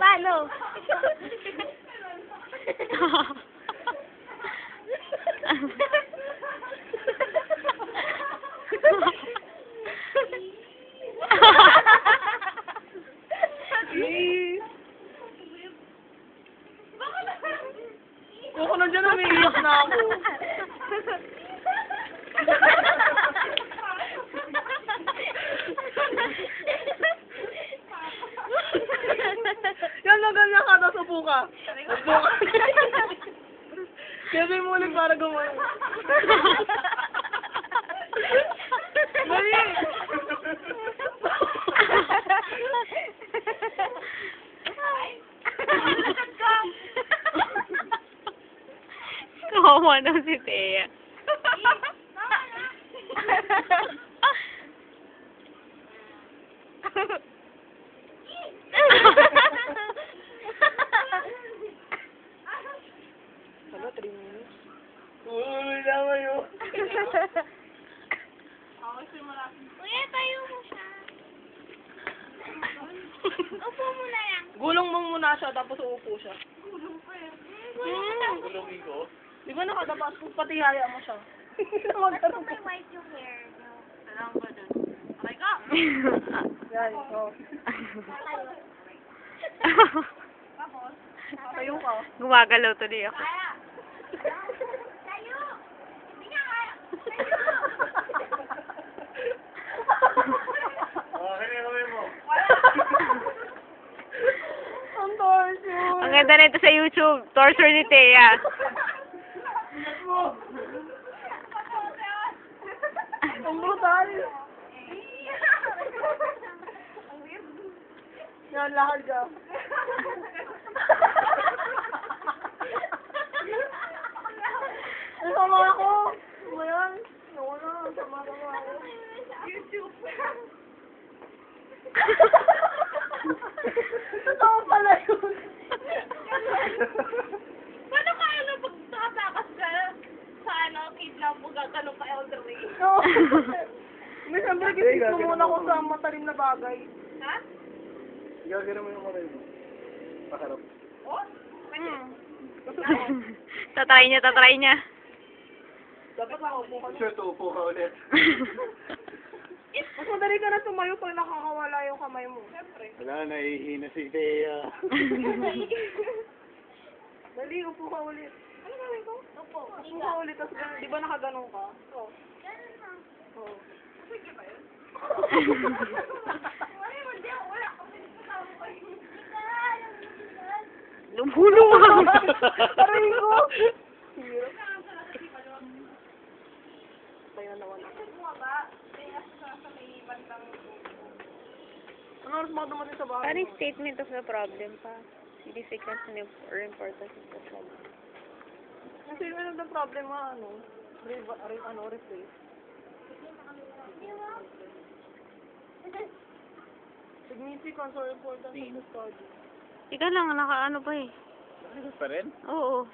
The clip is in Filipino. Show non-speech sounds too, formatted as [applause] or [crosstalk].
Paano? Ih! Ako na dyan, umiiyak na ako. Yan na ganyan ka, tapos upo [laughs] ka. Upo ka. Sabi mo ulit para gumawa. Dali! Kawawa na si Thea. Hala, 3 minutes. Uy, naman yun. Kuya, tayo mo siya. Upo mo na lang. Gulong mo muna siya, tapos uupo siya. Hmm. Gulongin ko? Di ba nakadapas kung pati haya mo siya? Ba't may white yung hair? Alam ba dyan? Aray [laughs] ka! Yan, ito. Tayo ka. Gumagalaw tuloy ako. Kaya. Tayo. Hindi nga kaya. Ang torsion. Ang ganda nito sa YouTube. Torture ni Thea. Ang brutal. Yan, lahal [laughs] ka. Ang sama ako. Ano ba yan? Ako na, sama sama ako. YouTube. Totoo pala yun. Paano ka ano pag ka sa ano, kidnap mo gagano pa elderly? No. May siyempre kisip ko muna ko sa matalim na bagay. Ha? Gagana mo yung kamay mo. Pakarap. Oh? Hmm. tatry niya, tatry niya. Dapat ako po ka. Sure, tuupo ka ulit. [laughs] Mas madali ka na tumayo pag nakakawala yung kamay mo. Siyempre. Wala, nahihina si Thea. [laughs] Dali, upo ka ulit. Ano gawin ko? Opo. Upo ka ulit, tapos di ba nakaganon ka? Oo. Ganun na. Oo. [laughs] Wala mo, di ako wala. Kasi kasama ko yun. Hindi ka, alam mo, hindi ka. Lumulong ako. Aray ko! Hirap. Tayo na naman ako. Ano oras mga dumating sa bahay? Parang statement of the problem pa. Significance or importance of the problem. Kasi ano the problem nga, ano? Re, re, ano, replace. Significance or importance of the study. Ika lang, naka ano pa eh. Ano pa rin? Oo.